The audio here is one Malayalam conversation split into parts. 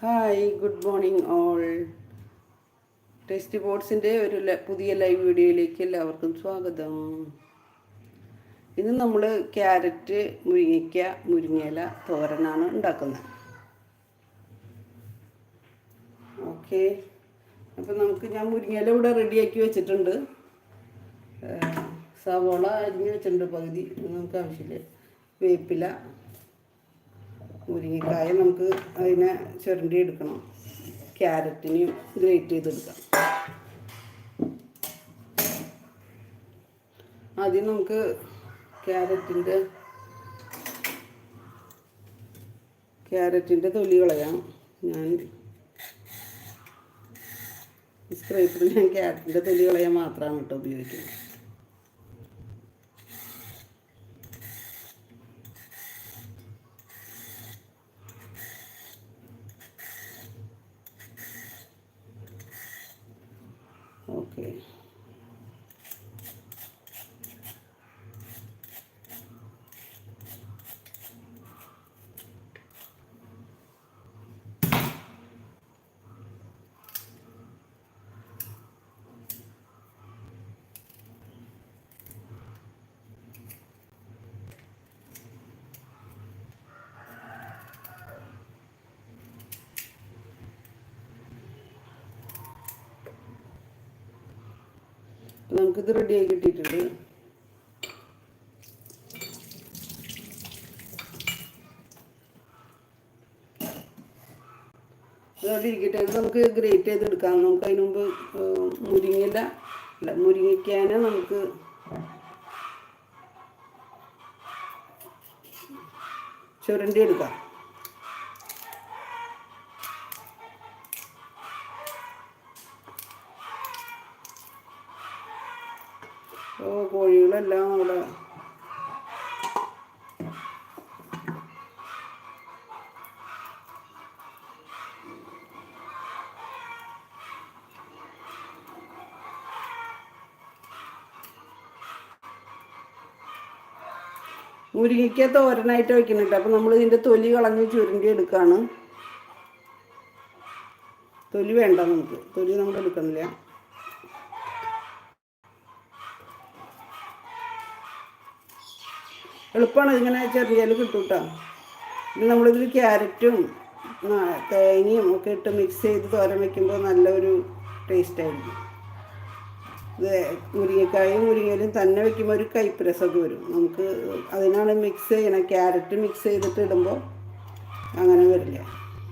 Hi good morning all tasty ബോട്ട്സിന്റെ ഒരു പുതിയ ലൈവ് വീഡിയോയിലേക്ക് എല്ലാവർക്കും സ്വാഗതം. ഇന്ന് നമ്മൾ ക്യാരറ്റ് മുരിങ്ങയ്ക്ക മുരിങ്ങയില തോരനാണ് ഉണ്ടാക്കുന്നത്. ഓക്കെ അപ്പം നമുക്ക് ഞാൻ മുരിങ്ങയില ഇവിടെ റെഡിയാക്കി വെച്ചിട്ടുണ്ട്. സവോള അരിഞ്ഞ് വെച്ചിട്ടുണ്ട് പകുതി. നമുക്ക് ആവശ്യമില്ല വേപ്പില മുരിങ്ങക്കായ നമുക്ക് അതിനെ ചുരണ്ടി എടുക്കണം. ക്യാരറ്റിനെയും ഗ്രേറ്റ് ചെയ്തെടുക്കാം. ആദ്യം നമുക്ക് ക്യാരറ്റിന്റെ ക്യാരറ്റിന്റെ തൊലി കളയാം. ഞാൻ സ്ക്രൈപ്പറിൽ ഞാൻ ക്യാരറ്റിന്റെ തൊലി കളയാൻ മാത്രമാണ് കേട്ടോ ഉപയോഗിക്കുന്നത് ഓക്കെ അപ്പോൾ നമുക്കിത് റെഡിയായി കിട്ടിയിട്ടുണ്ട്. അതുകൊണ്ട് ഇരിക്കട്ടെ. അത് നമുക്ക് ഗ്രേറ്റ് ചെയ്തെടുക്കാം. നമുക്ക് അതിന് മുമ്പ് മുരിങ്ങയില അല്ല മുരിങ്ങയ്ക്കാന നമുക്ക് ചുരണ്ടി എടുക്കാം മുരിങ്ങയ്ക്ക തോരനായിട്ട് വെക്കുന്നുണ്ട്. അപ്പം നമ്മൾ ഇതിന്റെ തൊലി കളഞ്ഞ് ചുരുണ്ടി എടുക്കുകയാണ് തൊലി വേണ്ട നമുക്ക്. തൊലി നമ്മൾ എടുക്കുന്നില്ല. എളുപ്പമാണ് ഇങ്ങനെ ചെറിയാൽ കിട്ടും കേട്ടോ പിന്നെ നമ്മളിതിൽ ക്യാരറ്റും തേങ്ങയും ഒക്കെ ഇട്ട് മിക്സ് ചെയ്ത് തോരൻ വെക്കുമ്പോൾ നല്ലൊരു ടേസ്റ്റ് ആയിരിക്കും. ഇത് മുരിങ്ങക്കായും മുരിങ്ങയിലും തന്നെ വെക്കുമ്പോൾ ഒരു കൈപ്രസൊക്കെ വരും. നമുക്ക് അതിനാണ് മിക്സ് ചെയ്യണം. ക്യാരറ്റ് മിക്സ് ചെയ്തിട്ട് ഇടുമ്പോൾ അങ്ങനെ വരില്ല?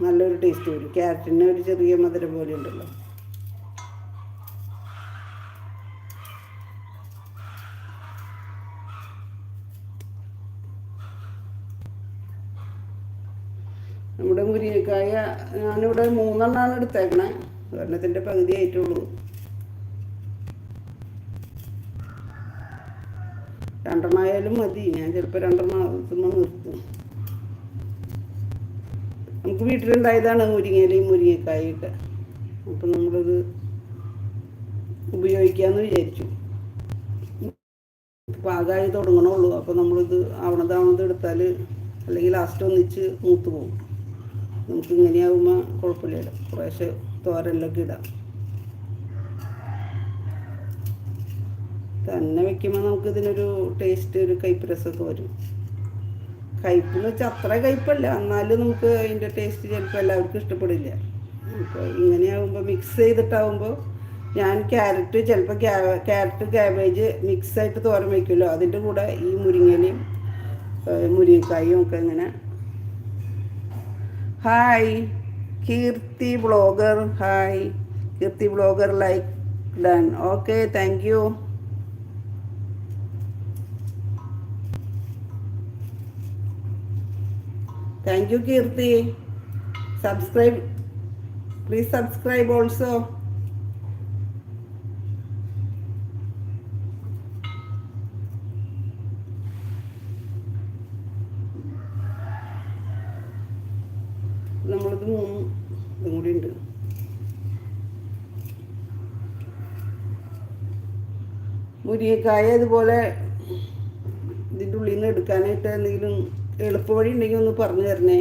നല്ലൊരു ടേസ്റ്റ് വരും. ക്യാരറ്റിന് ഒരു ചെറിയ മധുരം പോലെ ഉണ്ടല്ലോ. നമ്മുടെ മുരിങ്ങക്കായ ഞാനിവിടെ മൂന്നെണ്ണമാണ് എടുത്തേക്കണേ. ഒരെണ്ണത്തിന്റെ പകുതി ആയിട്ടുള്ളൂ രണ്ടെണ്ണമായാലും മതി. ഞാൻ ചിലപ്പോൾ രണ്ടെണ്ണം എത്തുമ്പോൾ നിർത്തും. നമുക്ക് വീട്ടിലുണ്ടായതാണ് മുരിങ്ങയിലയും മുരിങ്ങക്കായൊക്കെ. അപ്പം നമ്മളത് ഉപയോഗിക്കാമെന്ന് വിചാരിച്ചു. പാകമായി തുടങ്ങണുള്ളൂ. അപ്പോൾ നമ്മളിത് ആവണതാവണത് എടുത്താൽ അല്ലെങ്കിൽ ലാസ്റ്റ് ഒന്നിച്ച് മൂത്ത് പോകും. നമുക്ക് ഇങ്ങനെയാകുമ്പോൾ കുഴപ്പമില്ല കുറേശ്ശെ തോരനിലൊക്കെ ഇടാം. തന്നെ വെക്കുമ്പോൾ നമുക്ക് ഇതിനൊരു ടേസ്റ്റ് ഒരു കയ്പ്പ് രസമൊക്കെ വരും. കയ്പ്പ് എന്ന് വെച്ചാൽ അത്ര കയ്പ്പല്ല. എന്നാലും നമുക്ക് അതിന്റെ ടേസ്റ്റ് ചിലപ്പോൾ എല്ലാവർക്കും ഇഷ്ടപ്പെടില്ല. അപ്പോൾ ഇങ്ങനെയാകുമ്പോൾ മിക്സ് ചെയ്തിട്ടാകുമ്പോൾ ഞാൻ ക്യാരറ്റ് ചിലപ്പോൾ ക്യാരറ്റ് ക്യാബേജ് മിക്സായിട്ട് തോരൻ വയ്ക്കുമല്ലോ അതിന്റെ കൂടെ ഈ മുരിങ്ങയിലയും ഏഹ്, മുരിങ്ങക്കായും ഒക്കെ ഇങ്ങനെ. Hi Keerthi blogger. Hi Keerthi blogger like done okay thank you thank you Keerthi subscribe please subscribe also നമ്മളിത് മൂന്ന് ഇതും കൂടി ഉണ്ട് മുരിങ്ങക്കായ ഇതുപോലെ ഇതിന്റെ ഉള്ളിൽ നിന്ന് എടുക്കാനായിട്ട് എന്തെങ്കിലും എളുപ്പവഴി ഉണ്ടെങ്കിൽ ഒന്ന് പറഞ്ഞു തരണേ.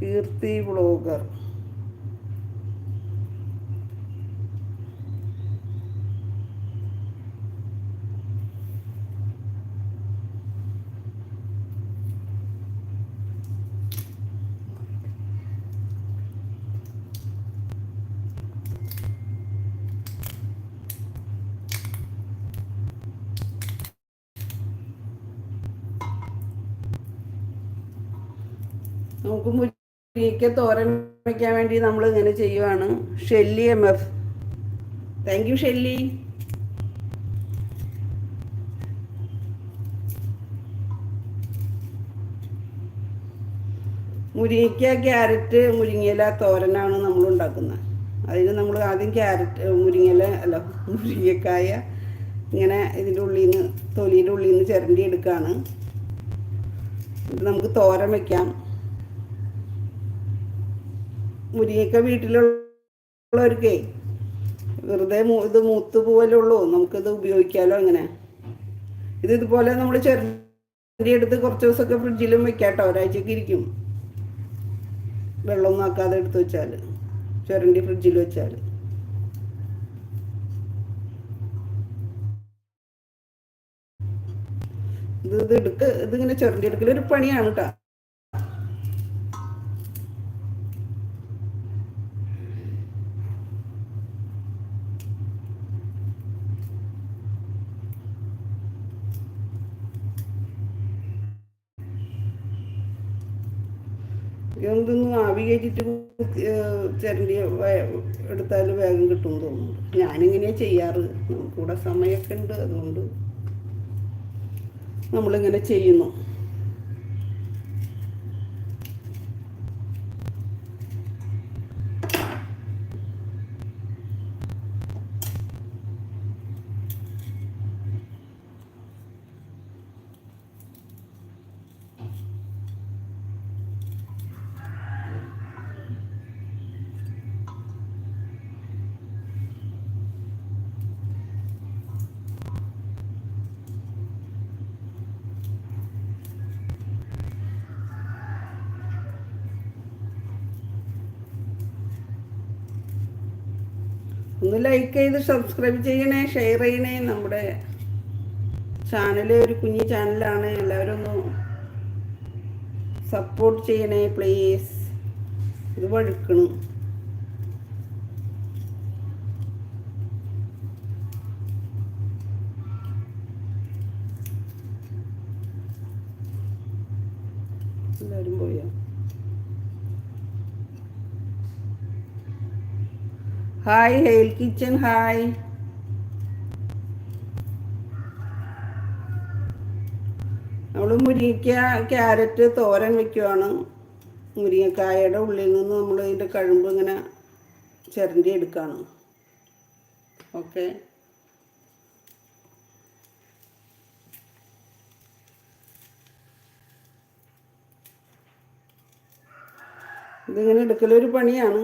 കീർത്തി ബ്ലോഗർ മുരിക്ക തോരൻ വയ്ക്കാൻ വേണ്ടി നമ്മൾ ഇങ്ങനെ ചെയ്യുവാണ്. Shelly M F. Thank you Shelly. മുരിങ്ങയ്ക്ക carrot മുരിങ്ങയില തോരനാണ് നമ്മൾ ഉണ്ടാക്കുന്നത് അതിന് നമ്മൾ ആദ്യം ക്യാരറ്റ് മുരിങ്ങയില അല്ല മുരിങ്ങക്കായ ഇങ്ങനെ ഇതിന്റെ ഉള്ളിൽ നിന്ന് തൊലിയുടെ ഉള്ളിൽ നിന്ന് ചിരണ്ടി എടുക്കുകയാണ് നമുക്ക് തോരൻ വയ്ക്കാം മുരിങ്ങക്ക വീട്ടിലുള്ളവർക്കേ വെറുതെ ഇത് മൂത്ത് പോവല്ലുള്ളൂ നമുക്കിത് ഉപയോഗിക്കാമല്ലോ അങ്ങനെ ഇത് ഇതുപോലെ നമ്മൾ ചെറിയ എടുത്ത് കുറച്ച് ദിവസമൊക്കെ ഫ്രിഡ്ജിലും വെക്കാട്ടോ. ഒരാഴ്ചക്ക് ഇരിക്കും. വെള്ളം ആക്കാതെ എടുത്ത് വെച്ചാൽ ചുരണ്ടി ഫ്രിഡ്ജിൽ വെച്ചാൽ ഇത് ഇത് എടുക്ക ഇതിങ്ങനെ ചുരണ്ടി എടുക്കൽ ഒരു പണിയാണ് കേട്ടോ ആവി കയറ്റിട്ട് ചിരണ്ടി എടുത്താൽ വേഗം കിട്ടും തോന്നുന്നു ഞാനിങ്ങനെയാ ചെയ്യാറ്. നമുക്കിവിടെ സമയമൊക്കെ ഉണ്ട് അതുകൊണ്ട് നമ്മളിങ്ങനെ ചെയ്യുന്നു. ഒന്ന് ലൈക്ക് ചെയ്ത് സബ്സ്ക്രൈബ് ചെയ്യണേ ഷെയർ ചെയ്യണേ. നമ്മുടെ ചാനൽ ഒരു കുഞ്ഞു ചാനലാണ് എല്ലാവരും ഒന്ന് സപ്പോർട്ട് ചെയ്യണേ പ്ലീസ് ഇത് വഴുക്കണം എല്ലാവരും പോയോ ഹായ് ഹെയിൽ കിച്ചൻ ഹായ് നമ്മൾ മുരിങ്ങയ്ക്ക ക്യാരറ്റ് തോരൻ വെക്കുവാണ്. മുരിങ്ങക്കായയുടെ ഉള്ളിൽ നിന്ന് നമ്മൾ ഇതിന്റെ കഴുമ്പ് ഇങ്ങനെ ചിരണ്ടി എടുക്കുകയാണ് ഓക്കെ ഇതിങ്ങനെ എടുക്കലൊരു പണിയാണ്.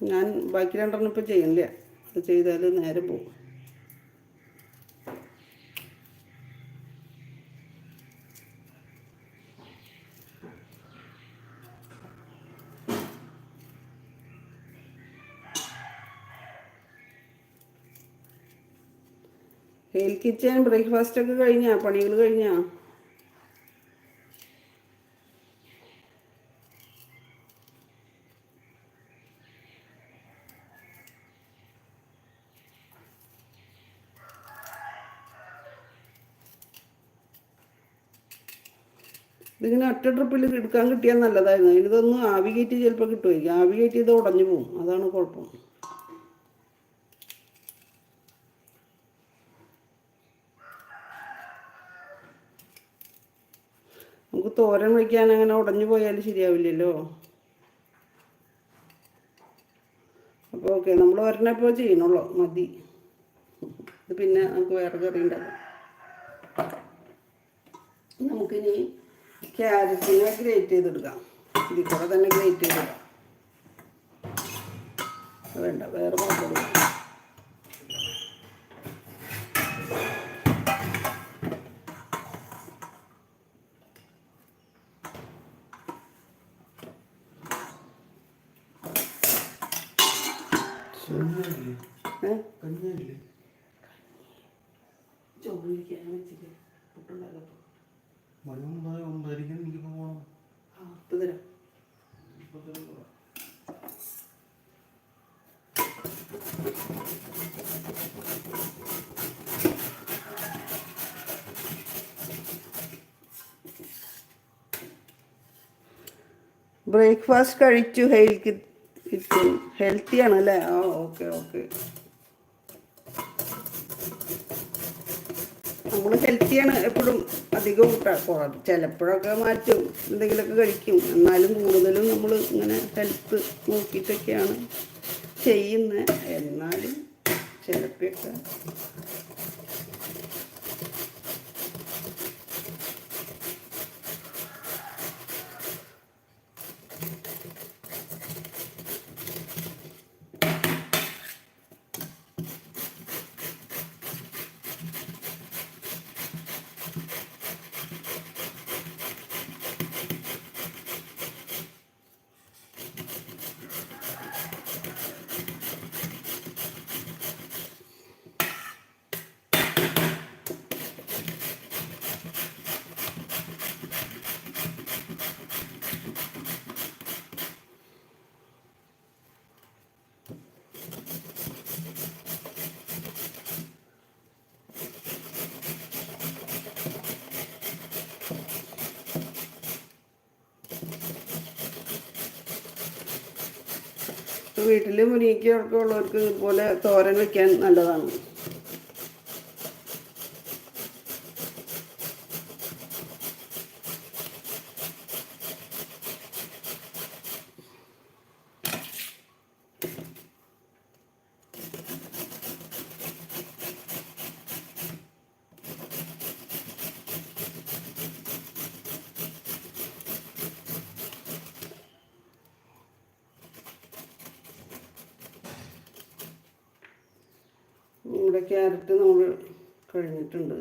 ഞാൻ ബാക്കി രണ്ടെണ്ണം ഇപ്പം ചെയ്യണില്ല. അത് ചെയ്താൽ നേരെ പോകും ഹെയിൽ കിച്ചൻ ബ്രേക്ക്ഫാസ്റ്റ് ഒക്കെ കഴിഞ്ഞാ? പണികൾ കഴിഞ്ഞാ? ഇതിങ്ങനെ ഒറ്റ ട്രിപ്പിൽ എടുക്കാൻ കിട്ടിയാൽ നല്ലതായിരുന്നു. ഇതൊന്നും ആവി കയറ്റി ചിലപ്പോൾ കിട്ടുമായിരിക്കും ആവി കയറ്റി ഇത് ഉടഞ്ഞു പോകും. അതാണ് കുഴപ്പം. നമുക്ക് തോരൻ വയ്ക്കാൻ അങ്ങനെ ഉടഞ്ഞു പോയാൽ ശരിയാവില്ലല്ലോ. അപ്പോൾ ഓക്കെ നമ്മൾ ഒരെണ്ണപ്പോൾ ചെയ്യണുള്ളൂ മതി. ഇത് പിന്നെ നമുക്ക് വേറെ കറി ഉണ്ടാക്കാം. നമുക്കിനി ക്യാരറ്റിനെ ഗ്രേറ്റ് ചെയ്തെടുക്കാം ഇതിൽ കൂടെ തന്നെ ഗ്രേറ്റ് ചെയ്തെടുക്കാം വേണ്ട വേറെ പാത്രം ബ്രേക്ക്ഫാസ്റ്റ് കഴിച്ചു ഹെൽത്ത് കിട്ടും. ഹെൽത്തി ആണല്ലേ ആ ഓക്കെ ഓക്കെ. നമ്മൾ ഹെൽത്തിയാണ് എപ്പോഴും അധികം കൂട്ടാ ചിലപ്പോഴൊക്കെ മാറ്റും എന്തെങ്കിലുമൊക്കെ കഴിക്കും. എന്നാലും കൂടുതലും നമ്മൾ ഇങ്ങനെ ഹെൽത്ത് നോക്കിയിട്ടൊക്കെയാണ് ചെയ്യുന്നത് എന്നാലും ചിലപ്പോഴൊക്കെ വീട്ടിൽ മുരിങ്ങയ്ക്കൊക്കെ ഉള്ളവർക്ക് ഇതുപോലെ തോരൻ വെക്കാൻ നല്ലതാണ്. നമ്മുടെ ക്യാരറ്റ് നമ്മൾ കഴിഞ്ഞിട്ടുണ്ട്.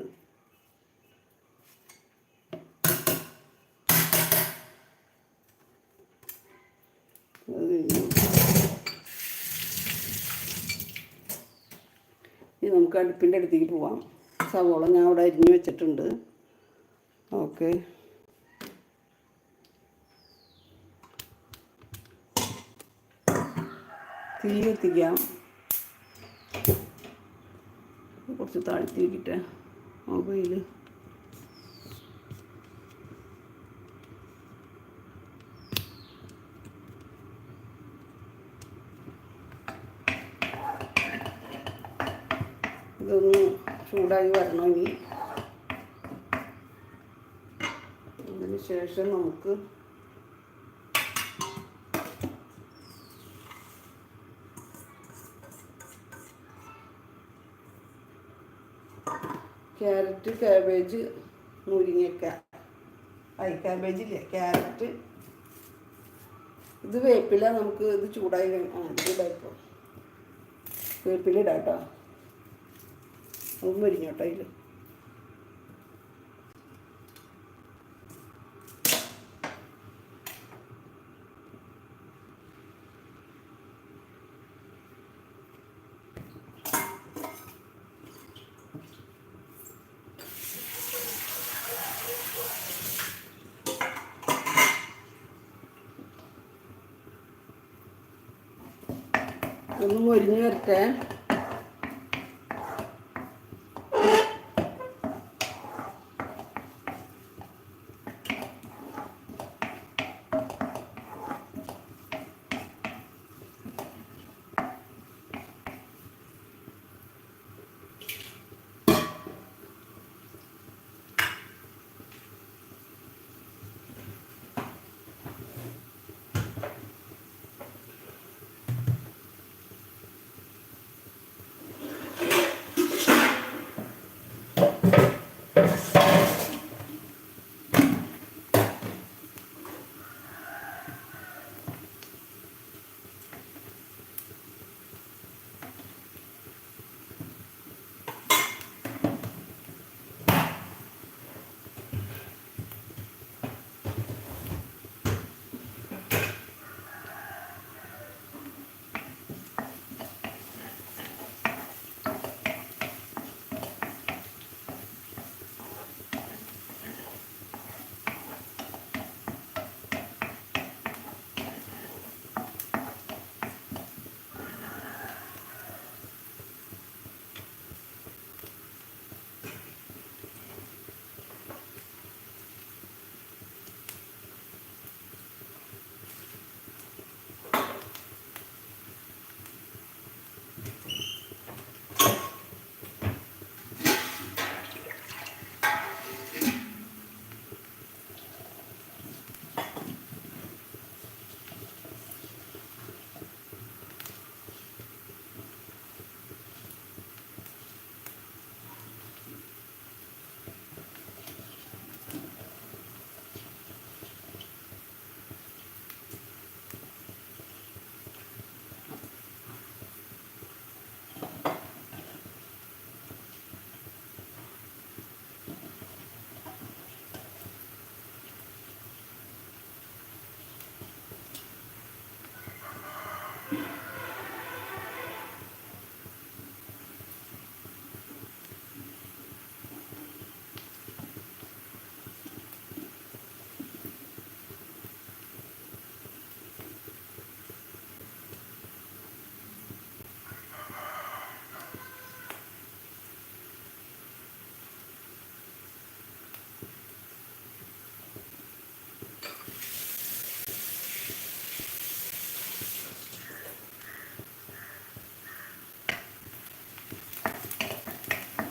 ഇനി നമുക്ക് അടുപ്പിന്റെ അടുത്തേക്ക് പോവാം. സവോള ഞാൻ അവിടെ അരിഞ്ഞു വെച്ചിട്ടുണ്ട്. ഓക്കെ. തീ കത്തിക്കാം. കുറച്ച് താഴ്ത്തി വെക്കിട്ടെ മൊബൈൽ ഇതൊന്ന് ചൂടായി വരണമെങ്കിൽ അതിന് ശേഷം നമുക്ക് ക്യാരറ്റ് ക്യാബേജ് മുരിങ്ങക്ക ഐ ക്യാബേജ് ഇല്ല? ക്യാരറ്റ് ഇത് വേപ്പില നമുക്ക് ഇത് ചൂടായി ആ ഇത് ചൂടായിപ്പോ. വേപ്പില ഇടാം കേട്ടോ നമുക്ക് മുരിങ്ങോട്ടോ അതിൽ ഒന്ന് മുരിഞ്ഞ് വരട്ടെ.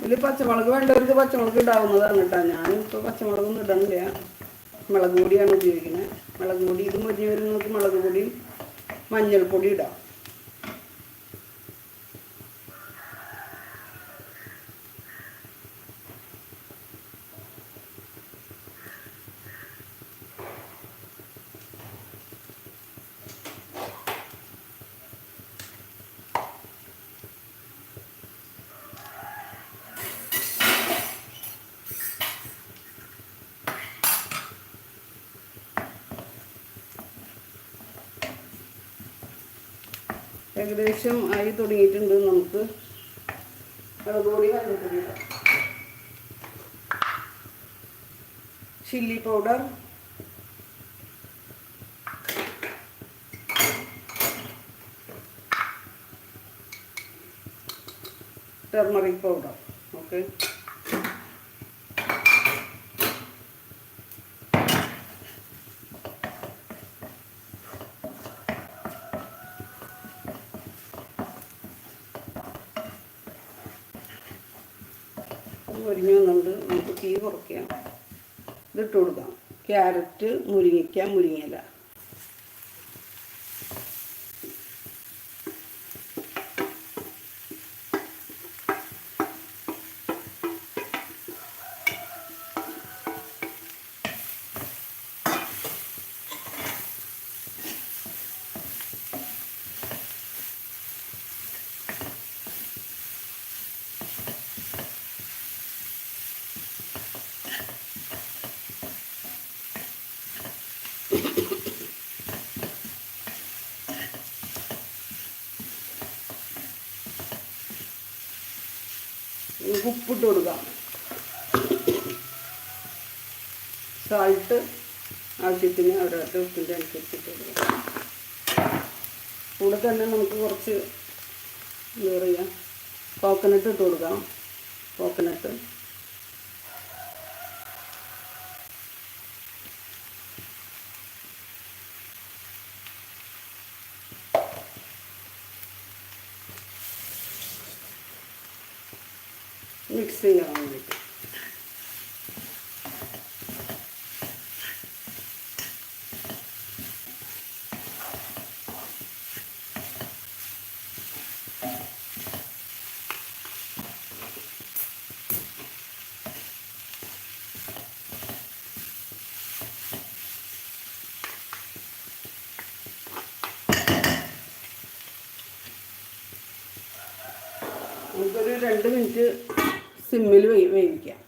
ഇതിൽ പച്ചമുളക് വേണ്ടവർക്ക് പച്ചമുളക് ഇടാവുന്നതാണ് കേട്ടോ. ഞാനിപ്പോൾ പച്ചമുളകൊന്നും ഇടുന്നില്ല മുളക് പൊടിയാണ് ഉപയോഗിക്കുന്നത്. മുളക് പൊടി ഇത് മുരിഞ്ഞ് വരുന്നവർക്ക് മുളക് പൊടിയും മഞ്ഞൾപ്പൊടി ഇടാം. ഏകദേശം ആയി തുടങ്ങിയിട്ടുണ്ട് നമുക്ക്. മുളക് chilli powder turmeric powder okay മുരിഞ്ഞു വന്നുകൊണ്ട് നമുക്ക് തീ കുറയ്ക്കാം ഇതിട്ട് കൊടുക്കാം. ക്യാരറ്റ് മുരിങ്ങയ്ക്ക മുരിങ്ങയില നമുക്ക് ഉപ്പിട്ട് കൊടുക്കാം സാൾട്ട് ആവശ്യത്തിന് അവരവരുടെ ഉപ്പിന്റെ അനുസരിച്ചിട്ട് കൊടുക്കാം കൂടെ തന്നെ നമുക്ക് കുറച്ച് എന്താ പറയുക കോക്കനട്ട് ഇട്ട് കൊടുക്കാം കോക്കനട്ട് മിക്സ് ചെയ്യാൻ രണ്ട് മിനിറ്റ് സിമ്മിൽ വേവിക്കാം.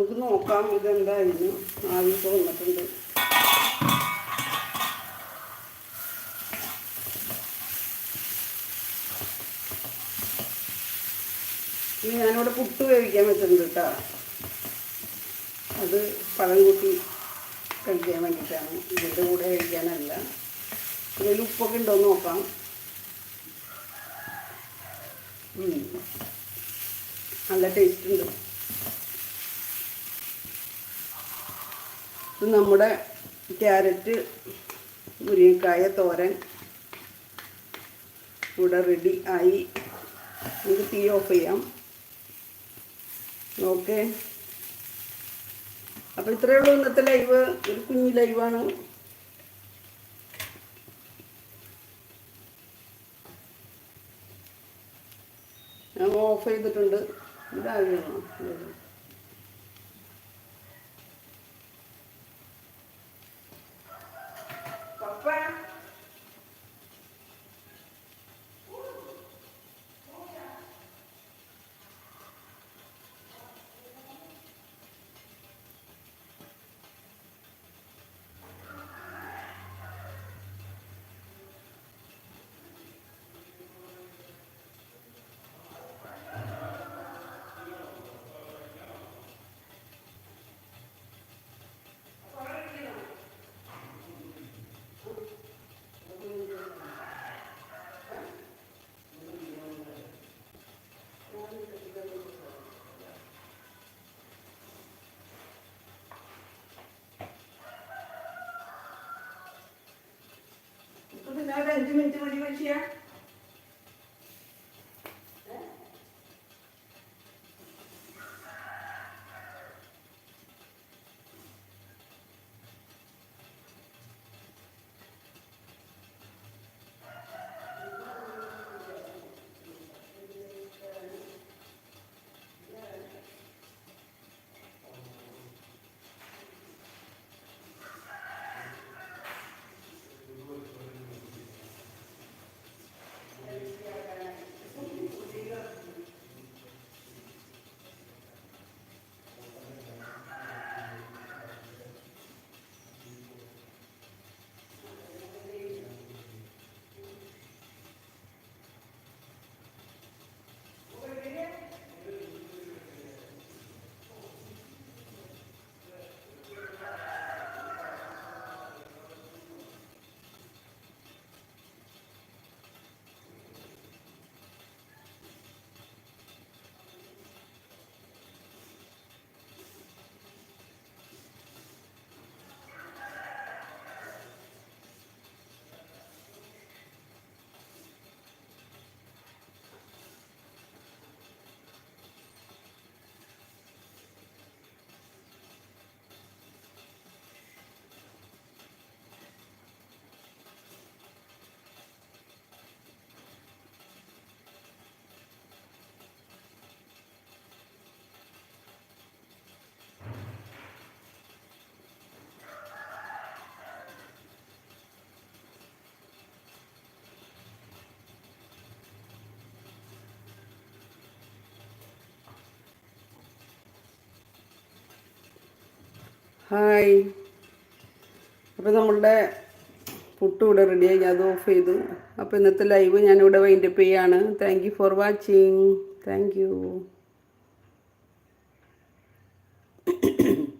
നമുക്ക് നോക്കാം ഇതെന്തായിരുന്നു ആവി വന്നിട്ടുണ്ട്. ഇനി ഞാനിവിടെ പുട്ട് വേവിക്കാൻ വെച്ചിട്ടുണ്ട് കേട്ടോ. അത് പഴം കൂട്ടി കഴിക്കാൻ വേണ്ടിയിട്ടാണ്. ഇതിന്റെ കൂടെ കഴിക്കാനല്ല. ഇതിൽ ഉപ്പൊക്കെ ഉണ്ടോ എന്ന് നോക്കാം. നല്ല ടേസ്റ്റ് ഉണ്ട്. ഇത് നമ്മുടെ ക്യാരറ്റ് മുരിങ്ങക്കായ തോരൻ ഇവിടെ റെഡി ആയി. നമുക്ക് തീ ഓഫ് ചെയ്യാം. ഓക്കെ അപ്പോൾ ഇത്രയേ ഉള്ളൂ ഇന്നത്തെ ലൈവ് ഒരു കുഞ്ഞു ലൈവാണ് ഞാൻ ഓഫ് ചെയ്തിട്ടുണ്ട്. ഇതാകണം ഇപ്പൊ പിന്നെ ഒരു അഞ്ച് മിനിറ്റ് മതി പക്ഷിയാ ഹായ്. അപ്പോൾ നമ്മളുടെ പുട്ടും ഇവിടെ റെഡിയായി അത് ഓഫ് ചെയ്തു. അപ്പോൾ ഇന്നത്തെ ലൈവ് ഞാനിവിടെ വൈൻഡപ്പ് ചെയ്യാണ്. Thank you for watching thank you